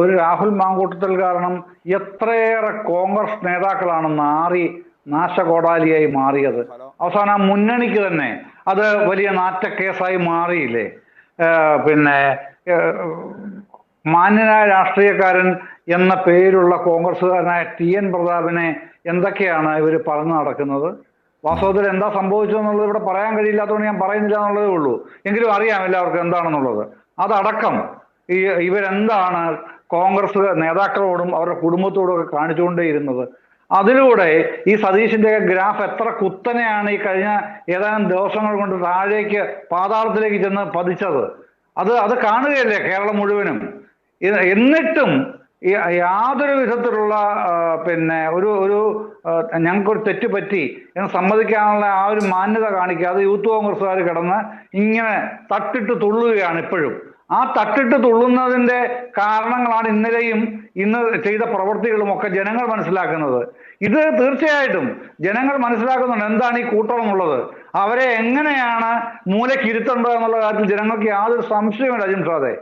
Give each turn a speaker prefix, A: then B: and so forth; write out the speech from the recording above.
A: ഒരു രാഹുൽ മാങ്കൂട്ടത്തിൽ കാരണം എത്രയേറെ കോൺഗ്രസ് നേതാക്കളാണ് നാറി നാശകോടാലിയായി മാറിയത്. അവസാനം ആ മുന്നണിക്ക് തന്നെ അത് വലിയ നാറ്റക്കേസായി മാറിയില്ലേ? പിന്നെ മാന്യനായ രാഷ്ട്രീയക്കാരൻ എന്ന പേരുള്ള കോൺഗ്രസ്സുകാരനായ ടി എൻ പ്രതാപിനെ എന്തൊക്കെയാണ് ഇവർ പറഞ്ഞു നടക്കുന്നത്? വാസ്തവത്തിൽ എന്താ സംഭവിച്ചതെന്നുള്ളത് ഇവിടെ പറയാൻ കഴിയില്ലാത്തതുകൊണ്ട് ഞാൻ പറയുന്നില്ല എന്നുള്ളതേ ഉള്ളൂ. എങ്കിലും അറിയാം എല്ലാവർക്കും എന്താണെന്നുള്ളത്. അതടക്കം ഈ ഇവരെന്താണ് കോൺഗ്രസ് നേതാക്കളോടും അവരുടെ കുടുംബത്തോടും ഒക്കെ കാണിച്ചുകൊണ്ടേയിരുന്നത്? അതിലൂടെ ഈ സതീശിന്റെ ഗ്രാഫ് എത്ര കുത്തനെയാണ് ഈ കഴിഞ്ഞ ഏതാനും ദിവസങ്ങൾ കൊണ്ട് താഴേക്ക് പാതാളത്തിലേക്ക് ചെന്ന് പതിച്ചത്? അത് അത് കാണുകയല്ലേ കേരളം മുഴുവനും? എന്നിട്ടും ഈ യാതൊരു വിധത്തിലുള്ള പിന്നെ ഒരു ഒരു ഞങ്ങൾക്കൊരു തെറ്റ് പറ്റി എന്ന് സമ്മതിക്കാനുള്ള ആ ഒരു മാന്യത കാണിക്കാതെ യൂത്ത് കോൺഗ്രസ്സുകാർ കിടന്ന് ഇങ്ങനെ തട്ടിട്ട് തുള്ളുകയാണ് ഇപ്പോഴും. ആ തട്ടിട്ട് തുള്ളുന്നതിന്റെ കാരണങ്ങളാണ് ഇന്നലെയും ഇന്ന് ചെയ്ത പ്രവൃത്തികളും ഒക്കെ ജനങ്ങൾ മനസ്സിലാക്കുന്നത്. ഇത് തീർച്ചയായിട്ടും ജനങ്ങൾ മനസ്സിലാക്കുന്നുണ്ട് എന്താണ് ഈ കൂട്ടം ഉള്ളത് അവരെ എങ്ങനെയാണ് മൂലക്കിരുത്തേണ്ടത് എന്നുള്ള കാര്യത്തിൽ ജനങ്ങൾക്ക് യാതൊരു സംശയമില്ല അജിംഷാദെ